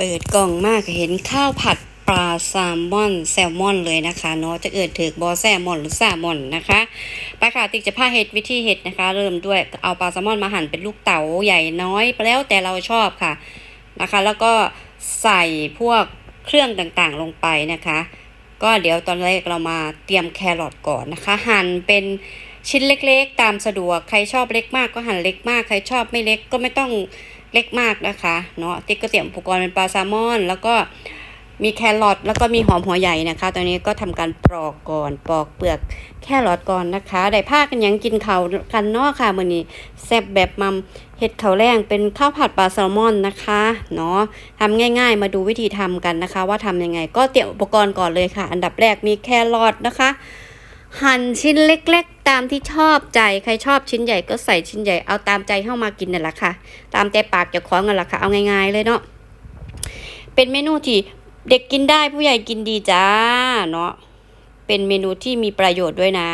เปิดกล่องมากเห็นข้าวผัดปลาแซลมอนแซลมอนเลยนะคะเนาะจะเอิดถือบอแซลมอนหรือแซลมอนนะคะไปค่ะติ๊กจะพาเห็ดวิธีเห็ดนะคะ เริ่มด้วยเอาปลาแซลมอนมาหั่นเป็นลูกเต๋าใหญ่น้อยแล้วแต่เราชอบค่ะนะคะ แล้วก็ใส่พวกเครื่องต่างๆลงไปนะคะ ก็เดี๋ยวตอนแรกเรามาเตรียมแครอทก่อนนะคะ หั่นเป็นชิ้นเล็กๆ ตามสะดวกใครชอบเล็กมากก็หั่นเล็กมาก ใครชอบไม่เล็กก็ไม่ต้อง ล็กมากนะคะเนาะติ๊กก็เตรียมอุปกรณ์เป็นปลาแซลมอน แล้วก็มีแครอทแล้วก็มีหอมหัวใหญ่นะคะ ตอนนี้ก็ทำการปลอกก่อนปอกเปลือกแครอทก่อนนะคะได้ผ้ากันยังกินเขาวกันเนาะค่ะมื้อนี้แซ่บแบบมัมเห็ดข้าวแรงเป็นข้าวผัดปลาแซลมอนนะคะเนาะทำง่าย ๆ มาดูวิธีทำกันนะคะ ว่าทำยังไง ก็เตรียมอุปกรณ์ก่อนเลยค่ะ อันดับแรกมีแครอทนะคะ หั่นชิ้นเล็กๆ ตามที่ชอบใจใครชอบชิ้นใหญ่ก็ใส่ชิ้นใหญ่เอาตามใจเข้ามากินนั่นแหละค่ะ ตามใจปากจะคล้าของกันละค่ะ เอาง่ายๆเลยเนาะเป็นเมนูที่เด็กกินได้ผู้ใหญ่กินดีจ้าเนาะเป็นเมนูที่มีประโยชน์ด้วยนะ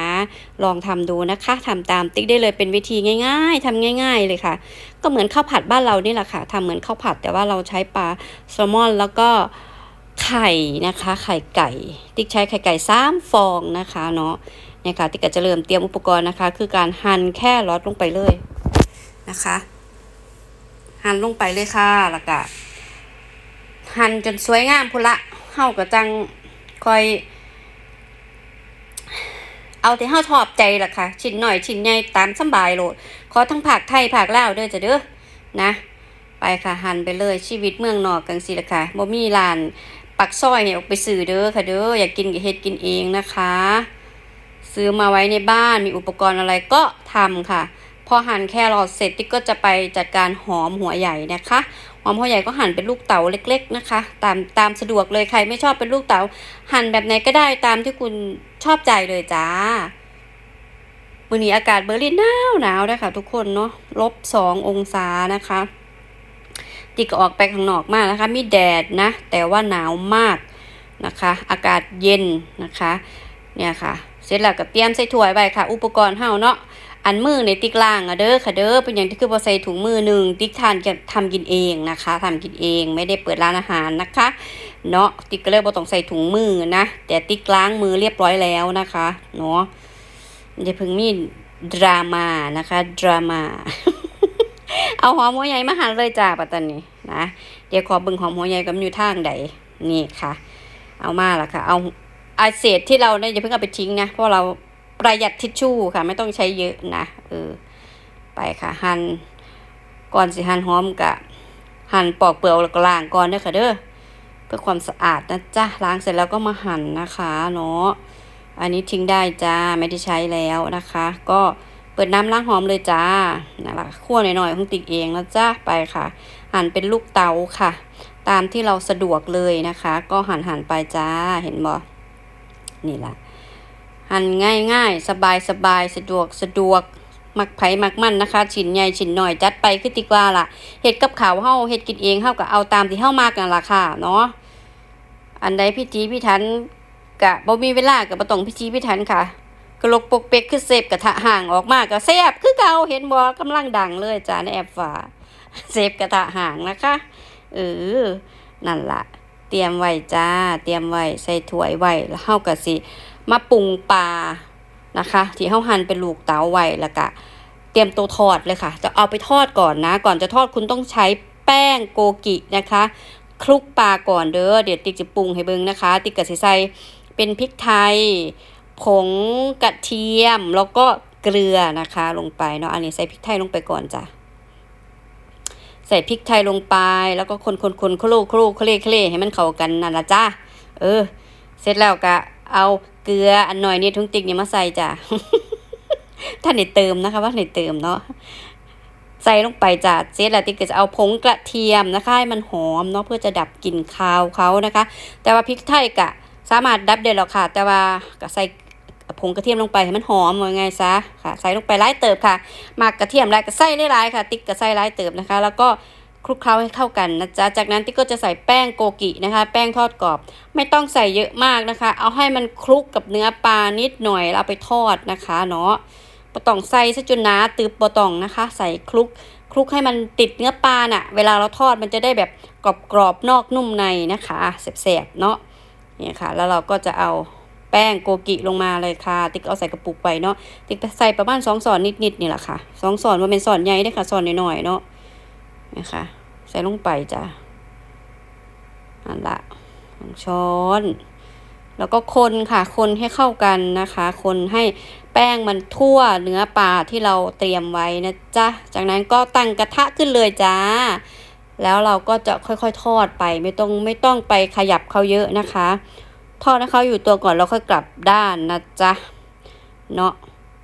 ลองทำดูนะคะทำตามติ๊กได้เลยเป็นวิธีง่าย ๆทำง่าย ๆ เลยค่ะ ก็เหมือนข้าวผัดบ้านเรานี่แหละค่ะทำเหมือนข้าวผัดแต่ว่าเราใช้ปลาแซลมอนแล้วก็ ไข่นะคะ ไข่ไก่ ติ๊กใช้ไข่ไก่สามฟองนะคะเนาะเนี่ยค่ะที่ก็จะเริ่มเตรียมอุปกรณ์นะคะ คือการหั่นแค่รอดลงไปเลยนะคะ หั่นลงไปเลยค่ะแล้วก็หั่นจนสวยงามพุละเฮาก็จังคอย เอาที่เฮาชอบใจล่ะค่ะ ชิ้นหน่อยชิ้นใหญ่ตามสบายโลดขอทั้งผักไทยผักลาวเด้อจ้ะเด้อนะ ไปค่ะหั่นไปเลยชีวิตเมืองนอกกังสิล่ะค่ะบ่มีร้าน ปักซอยให้ออกไปซื้อเด้อค่ะเด้ออยากกินก็เฮ็ดกินเองนะคะ ซื้อมาไว้ในบ้านมีอุปกรณ์อะไรก็ทำค่ะ พอหั่นแครอทเสร็จติ๊กก็จะไปจัดการหอมหัวใหญ่นะคะหอมหัวใหญ่ก็หั่นเป็นลูกเต๋าเล็ก ๆนะคะ ตามตามสะดวกเลยใครไม่ชอบเป็นลูกเต๋าหั่นแบบไหนก็ได้ตามที่คุณชอบใจเลยจ้าวันนี้อากาศเบอร์ลินหนาวหนาวนะคะทุกคนเนาะลบสององศานะคะ ติ๊กก็ออกไปข้างนอกมากนะคะ มีแดดนะ แต่ว่าหนาวมากนะคะ อากาศเย็นนะคะ เนี่ยค่ะ เสร็จแล้วก็เตรียมใส่ถ้วยไว้ค่ะ อุปกรณ์เฮาเนาะ อันมือในติ๊กล่างอะเด้อค่ะเด้อ เป็นอย่างที่คือพอใส่ถุงมือหนึ่งติ๊กทานจะทำกินเองนะคะทำกินเอง ไม่ได้เปิดร้านอาหารนะคะ เนาะ ติ๊กก็เลยบ่ต้องใส่ถุงมือนะ แต่ติ๊กล้างมือเรียบร้อยแล้วนะคะ เนาะอย่าเพิ่งมีดราม่านะคะ ดราม่า เอาหอมหัวใหญ่มาหั่นเลยจ้าปัตตานีนะ เดี๋ยวขอเบิ่งหอมหัวใหญ่กับอยู่ทางใดนี่ค่ะ เอามาละค่ะ เอาอาเศษที่เราเนี่ยอย่าเพิ่งเอาไปทิ้งนะ เพราะเราประหยัดทิชชู่ค่ะ ไม่ต้องใช้เยอะนะเออไปค่ะ หั่นก่อนสิหั่นหอมกะหั่นปอกเปลือกแล้วก็ล้างก่อนเด้อค่ะเด้อเพื่อความสะอาดนะจ๊ะล้างเสร็จแล้วก็มาหั่นนะคะเนาะอันนี้ทิ้งได้จ้าไม่ได้ใช้แล้วนะคะ ก็ เปิดน้ำล้างหอมเลยจ้านั่นแหละคั่วหน่อยๆของติ๊กเองนะจ้าไปค่ะ หั่นเป็นลูกเต๋าค่ะ ตามที่เราสะดวกเลยนะคะ ก็หั่นหั่นไปจ้าเห็นบ่นี่แหละหั่นง่ายง่ายสบายสบายสะดวกสะดวกมักไผ่มักมันนะคะ ชิ้นใหญ่ชิ้นหน่อยจัดไปคือติกว่าล่ะเฮ็ดกับขาวเฮาเฮ็ดกินเองเฮาก็เอาตามที่เฮามากนั่นล่ะค่ะเนาะอันใดพิธีพิถันกะบ่มีเวลาก็บ่ต้องพิธีพิถันค่ะ กระลกปกเปกคือเสพกระทะห่างออกมาก็แซ่บคือเก่าเห็นบ่กำลังดังเลยจ้าในแอปฟ้าเสพกระทะห่างนะคะเออนั่นละเตรียมไว้จ้า เตรียมไว้ใส่ถ้วยไว้แล้วเฮาก็สิมาปรุงปลานะคะ ที่เฮาหั่นเป็นลูกเต๋าไว้แล้วก็เตรียมตัวทอดเลยค่ะ จะเอาไปทอดก่อนนะ ก่อนจะทอดคุณต้องใช้แป้งโกกินะคะคลุกปลาก่อนเด้อเดี๋ยวติ๊กจะปรุงให้เบิ่งนะคะ ติ๊กก็สิใส่เป็นพริกไทย ผงกระเทียมแล้วก็เกลือนะคะลงไปเนาะอันนี้ใส่พริกไทยลงไปก่อนจ้ะใส่พริกไทยลงไป แล้วก็คนคนคนโคลโคลโคเคลโคเลให้มันเข้ากันนั่นละจ้าเออ เสร็จแล้วก็เอาเกลืออันหน่อยนี่ทุ่งติ๊กนี่มาใส่จ้ะท่านได้เติมนะคะ ว่าได้เติมเนาะใส่ลงไปจ้ะเสร็จแล้วติ๊กก็จะเอาผงกระเทียมนะคะให้มันหอมเนาะเพื่อจะดับกลิ่นคาวเขานะคะ แต่ว่าพริกไทยกะสามารถดับได้หรอกค่ะ แต่ว่าก็ใส่ ผงกระเทียมลงไปให้มันหอมว่าไงซะค่ะใส่ลงไปหลายเติบค่ะหมากกระเทียมหลายก็ใส่ได้หลายค่ะ ติ๊กก็ใส่หลายเติบนะคะ แล้วก็คลุกเคล้าให้เข้ากันนะจ๊ะ จากนั้นติ๊กก็จะใส่แป้งโกกินะคะ แป้งทอดกรอบ ไม่ต้องใส่เยอะมากนะคะ เอาให้มันคลุกกับเนื้อปลานิดหน่อยเอาไปทอดนะคะเนาะบ่ต้องใส่ซะจนหนาตึบบ่ต้องนะคะ ใส่คลุกคลุกให้มันติดเนื้อปลาน่ะ เวลาเราทอดมันจะได้แบบกรอบๆนอกนุ่มในนะคะแสบๆเนาะเนี่ยค่ะ แล้วเราก็จะเอา แป้งโกกิลงมาเลยค่ะ ติ๊กเอาใส่กระปุกไปเนาะ ติ๊กใส่ประมาณสองส่วนนิดๆนี่แหละค่ะสองส่วนว่าเป็นส่วนใหญ่ได้ค่ะส่วนน้อยๆเนาะนะคะ ใส่ลงไปจ้ะอันละสองช้อน แล้วก็คนค่ะ คนให้เข้ากันนะคะ คนให้แป้งมันทั่วเนื้อปลาที่เราเตรียมไว้นะจ๊ะ จากนั้นก็ตั้งกระทะขึ้นเลยจ้าแล้วเราก็จะค่อยๆ ทอดไปไม่ต้องไม่ต้องไปขยับเขาเยอะนะคะ ทอดให้เขาอยู่ตัวก่อนแล้วค่อยกลับด้านนะจ๊ะเนาะ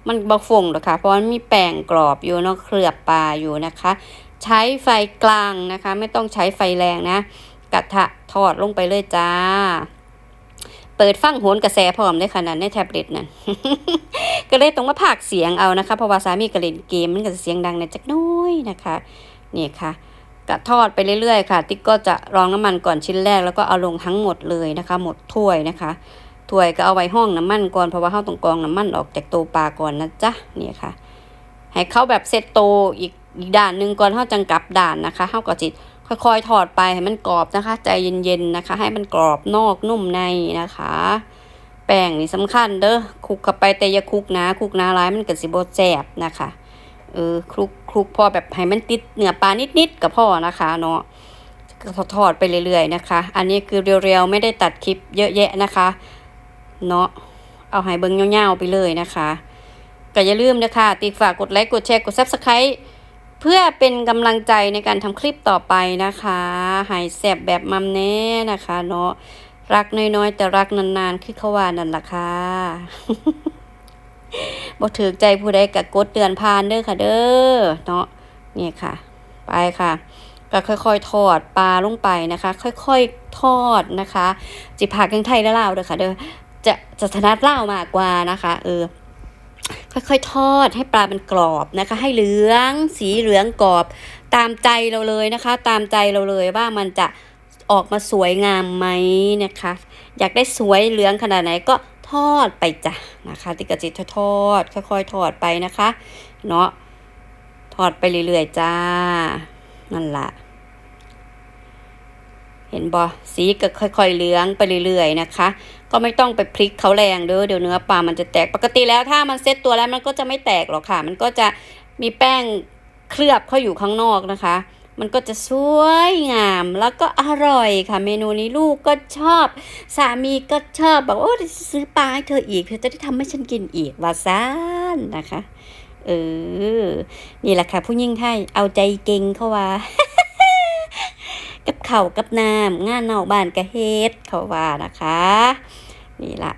มันบะฟงหรอค่ะเพราะมันมีแป้งกรอบอยู่เนาะเคลือบปลาอยู่นะคะ ใช้ไฟกลางนะคะ ไม่ต้องใช้ไฟแรงนะ กระทะทอดลงไปเลยจ้า เปิดฟังโหนกระแสพร้อมได้ขนาดในแท็บเล็ตนั่นก็เลยต้องมาพากเสียงเอานะคะเพราะว่าสามีก็เล่นเกมมันก็จะเสียงดังในจักน้อยนะคะนี่ค่ะ ก็ทอดไปเรื่อยๆ ค่ะ ติ๊กก็จะรองน้ำมันก่อนชิ้นแรกแล้วก็เอาลงทั้งหมดเลยนะคะ หมดถ้วยนะคะถ้วยก็เอาไว้ห้องน้ำมันก่อนเพราะว่าเฮาต้องกองน้ำมันออกจากตัวปลาก่อนนะจ๊ะเนี่ยค่ะ ให้เขาแบบเซตโตอีกอีกด่านหนึ่งก่อนเฮาจังกลับด่านนะคะเฮาก็จิตค่อยๆทอดไปให้มันกรอบนะคะ ใจเย็นๆนะคะ ให้มันกรอบนอกนุ่มในนะคะ แป้งนี่สำคัญเด้อคุกเข้าไปแต่อย่าคุกนะคุกนาร้ายมันก็สิบ่แซ่บนะคะ เออคลุกคลุกพอแบบให้มันติดเนื้อปลานิดๆก็พอนะคะเนาะก็ทอดไปเรื่อยๆนะคะ อันนี้คือเรียวๆไม่ได้ตัดคลิปเยอะแยะนะคะ เนาะเอาให้เบิ่งยาๆไปเลยนะคะก็อย่าลืมนะคะ ติดฝากกดไลค์กดแชร์กด Subscribe เพื่อเป็นกำลังใจในการทำคลิปต่อไปนะคะหายแสบแบบมัมแน่นะคะ เนาะรักน้อยๆ แต่รักนานๆคือเขาว่านั่นล่ะค่ะ บ่ถือใจผู้ใดก็กดเตือนผ่านเด้อค่ะเด้อเนาะนี่ค่ะ ไปค่ะก็ค่อยๆ ทอดปลาลงไปนะคะ ค่อยๆ ทอดนะคะ จิผักยังไทยและลาวเด้อค่ะเด้อจะจะถนัดลาวมากกว่านะคะเออค่อยๆ ทอดให้ปลามันกรอบนะคะ ให้เหลืองสีเหลืองกรอบ ตามใจเราเลยนะคะ ตามใจเราเลยว่ามันจะออกมาสวยงามไหมนะคะ อยากได้สวยเหลืองขนาดไหนก็ ทอดไปจ้ะนะคะติกกระจิตทอดค่อยๆ ทอดไปนะคะ เนาะทอดไปเรื่อยๆจ้า นั่นละเห็นบอสีก็ค่อยๆเหลืองไปเรื่อยๆนะคะ ก็ไม่ต้องไปพลิกเขาแรงเด้อเดี๋ยวเนื้อปลามันจะแตกปกติแล้วถ้ามันเซ็ตตัวแล้วมันก็จะไม่แตกหรอกค่ะ มันก็จะมีแป้งเคลือบเข้าอยู่ข้างนอกนะคะ มันก็จะสวยงามแล้วก็อร่อยค่ะ เมนูนี้ลูกก็ชอบ สามีก็ชอบบอกว่าโอ้จะซื้อปลาให้เธออีกเธอจะได้ทำให้ฉันกินอีกว่าซ่านนะคะ เออ นี่แหละค่ะ ผู้ยิ่งไทยเอาใจเก่งเข้าว่ากับเข่ากับน้ำงานนอกบ้านกะเฮ็ดเขาว่านะคะ นี่ละ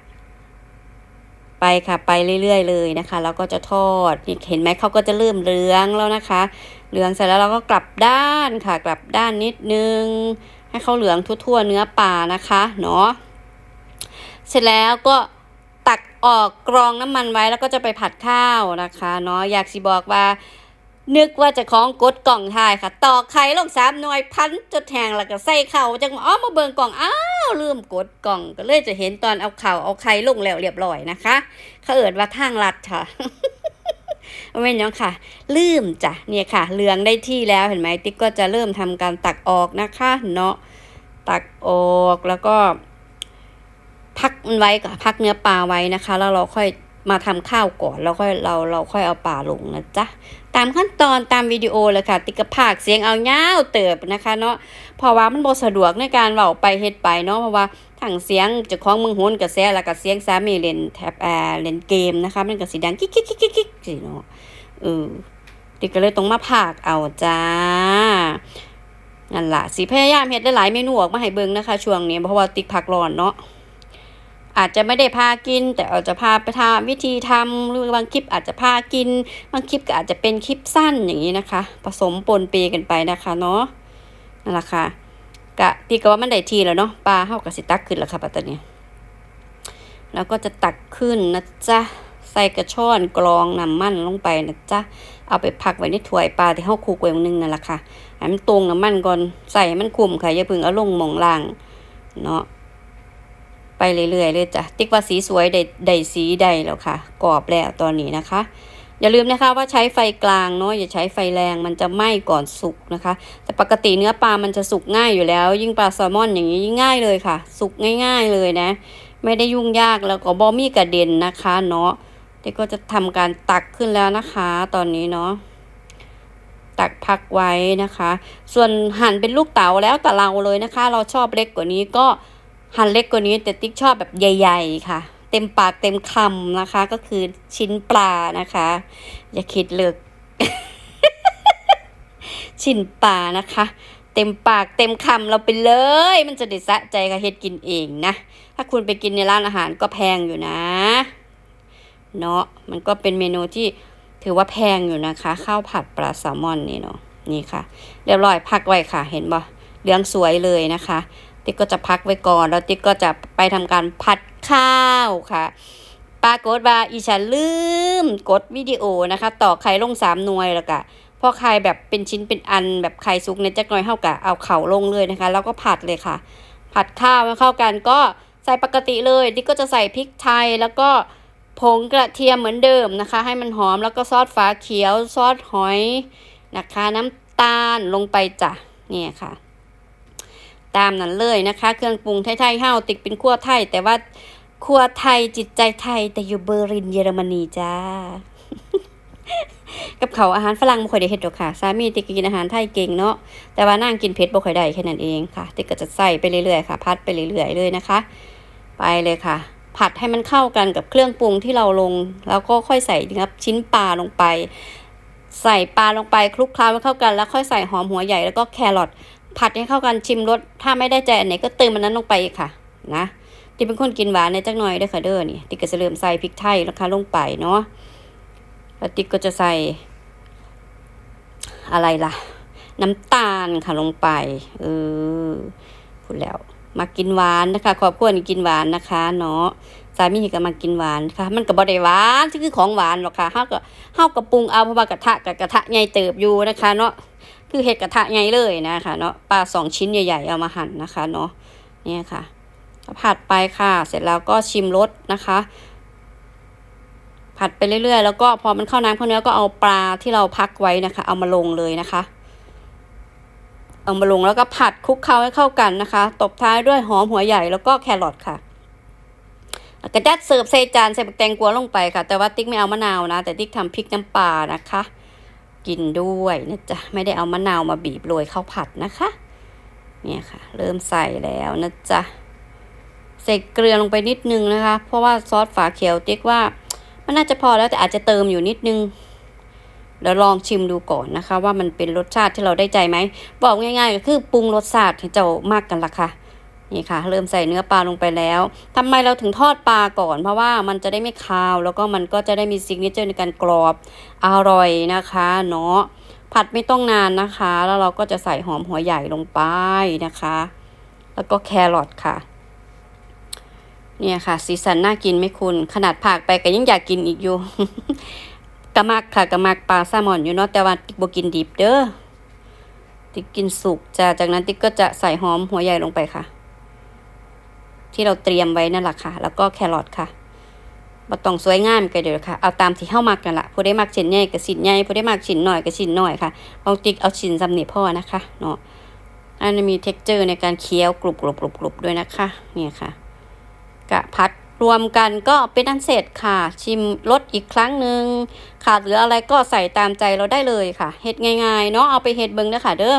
ไปค่ะไปเรื่อย ๆ เลยนะคะ แล้วก็จะทอดนี่เห็นไหมเขาก็จะเริ่มเหลืองแล้วนะคะ เหลืองเสร็จแล้วเราก็กลับด้านค่ะ กลับด้านนิดนึง ให้เขาเหลืองทั่วๆเนื้อปลานะคะเนาะเสร็จแล้วก็ตักออกกรองน้ำมันไว้แล้วก็จะไปผัดข้าวนะคะเนาะอยากสิบอกว่า นึกว่าจะคล้องกดกล่องทายค่ะตอกไข่ลงสามหน่วยพันจดแทงแล้วก็ใส่เข่าจังอ้อมาเบิงกล่องอ้าวลืมกดกล่องก็เลยจะเห็นตอนเอาเข่าเอาไข่ลงแล้วเรียบร้อยนะคะเขาเอิดว่าทางลัดค่ะ ไม่น้องค่ะลืมจ้ะเนี่ยค่ะเหลืองได้ที่แล้วเห็นไหมติ๊กก็จะเริ่มทำการตักออกนะคะเนาะตักออกแล้วก็พักมันไว้ก่อนพักเนื้อปลาไว้นะคะ แล้วเราค่อย มาทำข้าวก่อนแล้วค่อยเราเราค่อยเอาปลาลงนะจ๊ะตามขั้นตอนตามวิดีโอเลยค่ะ ติกระพากเสียงเอาเงาเติบนะคะเนาะเพราะว่ามันบ่สะดวกในการเว้าไปเฮ็ดไปเนาะเพราะว่าทั้งเสียงเจ้าของมึงโหนกระแสแล้วก็เสียงสามีเล่นแท็บแอ่าเล่นเกมนะคะมันก็สิดังกิ๊กกิ๊กกิ๊กกิ๊กสิเนาะเออติก็เลยต้องมาพากเอาจ้านั่นล่ะสิพยายามเฮ็ดได้หลายเมนูออกมาให้เบิ่งนะคะ ช่วงนี้เพราะว่าติกพักร้อนเนาะ อาจจะไม่ได้พากิน แต่อาจจะพาไปทำวิธีทำหรือบางคลิปอาจจะพากิน บางคลิปก็อาจจะเป็นคลิปสั้นอย่างนี้นะคะ ผสมปนเปกันไปนะคะเนาะนั่นแหละค่ะกะตีกว่ามันได้ทีแล้วเนาะปลาเข้ากับสิตักขึ้นแล้วค่ะปัตตานีแล้วก็จะตักขึ้นนะจ๊ะใส่กระชอนกรองน้ำมันลงไปนะจ๊ะ เอาไปพักไว้ในถ้วยปลาที่เข้าคลุกไว้นึงนั่นแหละค่ะให้มันตรงน้ำมันก่อนใส่ให้มันคุมค่ะอย่าเพิ่งเอาลงหมองล่างเนาะ ไปเรื่อยๆเลยจ้ะติ๊กว่าสีสวยได้ได้สีได้แล้วค่ะกรอบแล้วตอนนี้นะคะ อย่าลืมนะคะว่าใช้ไฟกลางเนาะอย่าใช้ไฟแรงมันจะไหม้ก่อนสุกนะคะ แต่ปกติเนื้อปลามันจะสุกง่ายอยู่แล้ว ยิ่งปลาแซลมอนอย่างนี้ยิ่งง่ายเลยค่ะ สุกง่าย ๆเลยนะ ไม่ได้ยุ่งยากแล้วก็บอมีกระเด็นนะคะเนาะเด็กก็จะทำการตักขึ้นแล้วนะคะ ตอนนี้เนาะตักพักไว้นะคะ ส่วนหั่นเป็นลูกเต๋าแล้วแต่เราเลยนะคะ เราชอบเล็กกว่านี้ก็ หั่นเล็กกว่านี้แต่ติ๊กชอบแบบใหญ่ ๆ ค่ะ เต็มปากเต็มคำนะคะ ก็คือชิ้นปลานะคะ อย่าคิดเลิกชิ้นปลานะคะ เต็มปากเต็มคำเราไปเลย มันจะได้สะใจค่ะเฮ็ดกินเองนะ ถ้าคุณไปกินในร้านอาหารก็แพงอยู่นะเนาะมันก็เป็นเมนูที่ถือว่าแพงอยู่นะคะข้าวผัดปลาแซลมอนนี่เนาะนี่ค่ะ เรียบร้อยพักไว้ค่ะ เห็นบ่เหลืองสวยเลยนะคะ ติ๊กก็จะพักไว้ก่อน แล้วติ๊กก็จะไปทำการผัดข้าวค่ะปรากฏว่าอีฉันลืมกดวิดีโอนะคะ ต่อไข่ลงสามหน่วยแล้วก็พอไข่แบบเป็นชิ้นเป็นอันแบบไข่สุกในจักหน่อยเท่ากับเอาเข่าลงเลยนะคะ แล้วก็ผัดเลยค่ะ ผัดข้าวให้เข้ากันก็ใส่ปกติเลยติ๊กก็จะใส่พริกไทยแล้วก็ผงกระเทียมเหมือนเดิมนะคะ ให้มันหอมแล้วก็ซอสฟ้าเขียวซอสหอยนะคะ น้ำตาลลงไปจ้ะเนี่ยค่ะ ตามนั้นเลยนะคะ เครื่องปรุงไทยๆเฮาติ๊กเป็นขั้วไทย แต่ว่าครัวไทยจิตใจไทย แต่อยู่เบอร์ลินเยอรมนีจ้า กับเขาอาหารฝรั่งบ่ค่อยได้เฮ็ดดอกค่ะ สามีติ๊กกินอาหารไทยเก่งเนาะแต่ว่านางกินเผ็ดบ่ค่อยได้แค่นั้นเองค่ะ ติ๊กก็จะใส่ไปเรื่อยๆค่ะ พัดไปเรื่อยๆเลยนะคะ ไปเลยค่ะ ผัดให้มันเข้ากันกับเครื่องปรุงที่เราลง แล้วก็ค่อยใส่เนื้อชิ้นปลาลงไปใส่ปลาลงไปคลุกเคล้าให้เข้ากัน แล้วค่อยใส่หอมหัวใหญ่แล้วก็แครอท ผัดให้เข้ากันชิมรสถ้าไม่ได้ใจอันไหนก็เติมมันนั้นลงไปค่ะ นะติ๊กเป็นคนกินหวานในจักหน่อยเด้อค่ะเด้อนี่ติ๊กก็จะเริ่มใส่พริกไทยนะคะลงไปเนาะแล้วติ๊กก็จะใส่ อะไรล่ะ น้ำตาลค่ะลงไป เออพูดแล้ว มากินหวานนะคะครอบครัวนี่กินหวานนะคะ เนาะสามีก็มากินหวานค่ะ มันก็บ่ไดหวานที่คือของหวานหรอกค่ะเฮาก็เฮาก็ปรุงเอาเพราะว่ากระทะกับกระทะใหญ่เติบอยู่นะคะ เนาะ คือเห็ดกระทะใหญ่เลยนะคะเนาะปลาสองชิ้นใหญ่ๆเอามาหั่นนะคะเนาะเนี่ยค่ะผัดไปค่ะเสร็จแล้วก็ชิมรสนะคะ ผัดไปเรื่อยๆ แล้วก็พอมันเข้าน้ำเข้าเนื้อก็เอาปลาที่เราพักไว้นะคะ เอามาลงเลยนะคะ เอามาลงแล้วก็ผัดคลุกเคล้าให้เข้ากันนะคะ ตบท้ายด้วยหอมหัวใหญ่แล้วก็แครอทค่ะแล้วก็จัดเสิร์ฟใส่จานใส่แตงกวาลงไปค่ะ แต่ว่าติ๊กไม่เอามะนาวนะ แต่ติ๊กทำพริกน้ำปลานะคะ กินด้วยนะจ๊ะไม่ได้เอามะนาวมาบีบโรยข้าวผัดนะคะ เนี่ยค่ะ เริ่มใส่แล้วนะจ๊ะใส่เกลือลงไปนิดนึงนะคะ เพราะว่าซอสฝาเขียวติ๊กว่า มันน่าจะพอแล้วแต่อาจจะเติมอยู่นิดนึงเดี๋ยวลองชิมดูก่อนนะคะ ว่ามันเป็นรสชาติที่เราได้ใจไหม บอกง่ายๆก็คือปรุงรสชาติที่เจ้ามากกันละค่ะ นี่ค่ะ เริ่มใส่เนื้อปลาลงไปแล้วทำไมเราถึงทอดปลาก่อน เพราะว่ามันจะได้ไม่คาว แล้วก็มันก็จะได้มีซิกเนเจอร์ในการกรอบอร่อยนะคะเนาะผัดไม่ต้องนานนะคะ แล้วเราก็จะใส่หอมหัวใหญ่ลงไปนะคะ แล้วก็แครอทค่ะ เนี่ยค่ะ สีสันน่ากินไหม่คุณ ขนาดผักไปก็ยังอยากกินอีกอยู่กะมักค่ะกะมักปลาแซลมอนอยู่เนาะแต่ว่าติ๊กบกินดิบเด้อติ๊กกินสุกจ้ะจากนั้นติ๊กก็จะใส่หอมหัวใหญ่ลงไปค่ะ ที่เราเตรียมไว้นั่นแหละค่ะ แล้วก็แครอทค่ะบต้องสวยงามก็เดี๋ยวค่ะ เอาตามที่เฮามักกันละผู้ได้มักชิ้นใหญ่ก็ชิ้นใหญ่ผู้ได้มักชิ้นน้อยก็ชิ้นน้อยค่ะของติ๊กเอาชิ้นสำเนี้พอนะคะเนาะอันนี้มี texture ในการเคี้ยวกรุบกรุบกรุบกรุบด้วยนะคะ เนี่ยค่ะ กะพัดรวมกันก็เป็นอันเสร็จค่ะ ชิมรสอีกครั้งหนึ่งขาดหลืออะไรก็ใส่ตามใจเราได้เลยค่ะเฮ็ดง่ายๆเนาะเอาไปเฮ็ดเบิ่งนะคะเด้อ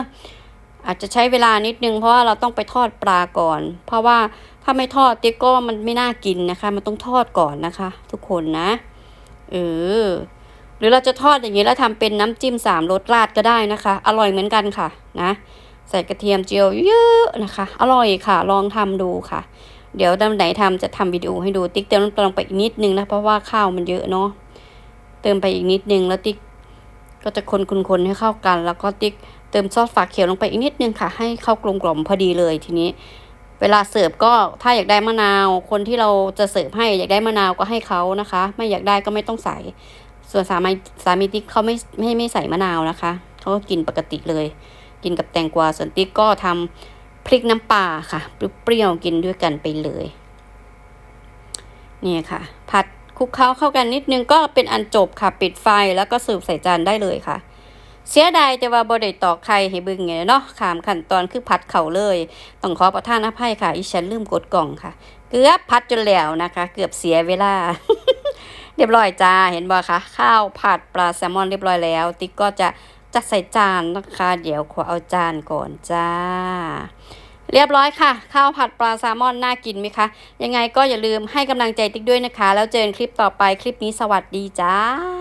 อาจจะใช้เวลานิดนึงเพราะว่าเราต้องไปทอดปลาก่อน เพราะว่าถ้าไม่ทอดติ๊กก็มันไม่น่ากินนะคะ มันต้องทอดก่อนนะคะ ทุกคนนะเออหรือเราจะทอดอย่างนี้แล้วทำเป็นน้ำจิ้มสามรสราดก็ได้นะคะ อร่อยเหมือนกันค่ะนะ ใส่กระเทียมเจียวเยอะนะคะ อร่อยค่ะ ลองทำดูค่ะ เดี๋ยวตอนไหนทำจะทำวิดีโอให้ดูติ๊กเติมน้ำตาลงไปอีกนิดนึงนะเพราะว่าข้าวมันเยอะเนาะเติมไปอีกนิดนึงแล้วติ๊ก ก็จะคนๆๆให้เข้ากัน แล้วก็ติ๊กเติมซอสฝาเขียวลงไปอีกนิดนึงค่ะ ให้เข้ากลมกล่อมพอดีเลยทีนี้ เวลาเสิร์ฟก็ถ้าอยากได้มะนาว คนที่เราจะเสิร์ฟให้อยากได้มะนาวก็ให้เขานะคะ ไม่อยากได้ก็ไม่ต้องใส่ ส่วนสามีสามีติ๊กเขาไม่ไม่ไม่ใส่มะนาวนะคะเขาก็กินปกติเลย กินกับแตงกวาส่วนติ๊กก็ทำพริกน้ำปลาค่ะเปรี้ยวๆกินด้วยกันไปเลย นี่ค่ะ ผัด ลุกเคล้าเข้ากันนิดนึงก็เป็นอันจบค่ะปิดไฟแล้วก็สืบใส่จานได้เลยค่ะ เสียดายแต่ว่าบ่ได้ตอกไข่ให้เบิงไงเนาะขามขั้นตอนคือพัดเข่าเลย ต้องขอประทานอภัยค่ะ อีฉันลืมกดกล่องค่ะ เกือบพัดจนแล้วนะคะ เกือบเสียเวลาเรียบร้อยจ้าเห็นบ่คะข้าวผัดปลาแซลมอนเรียบร้อยแล้ว ติ๊กก็จะจัดใส่จานนะคะ เดี๋ยวขอเอาจานก่อนจ้า เรียบร้อยค่ะ ข้าวผัดปลาแซลมอนน่ากินไหมคะ ยังไงก็อย่าลืมให้กำลังใจติ๊กด้วยนะคะ แล้วเจอกันคลิปต่อไปคลิปนี้สวัสดีจ้า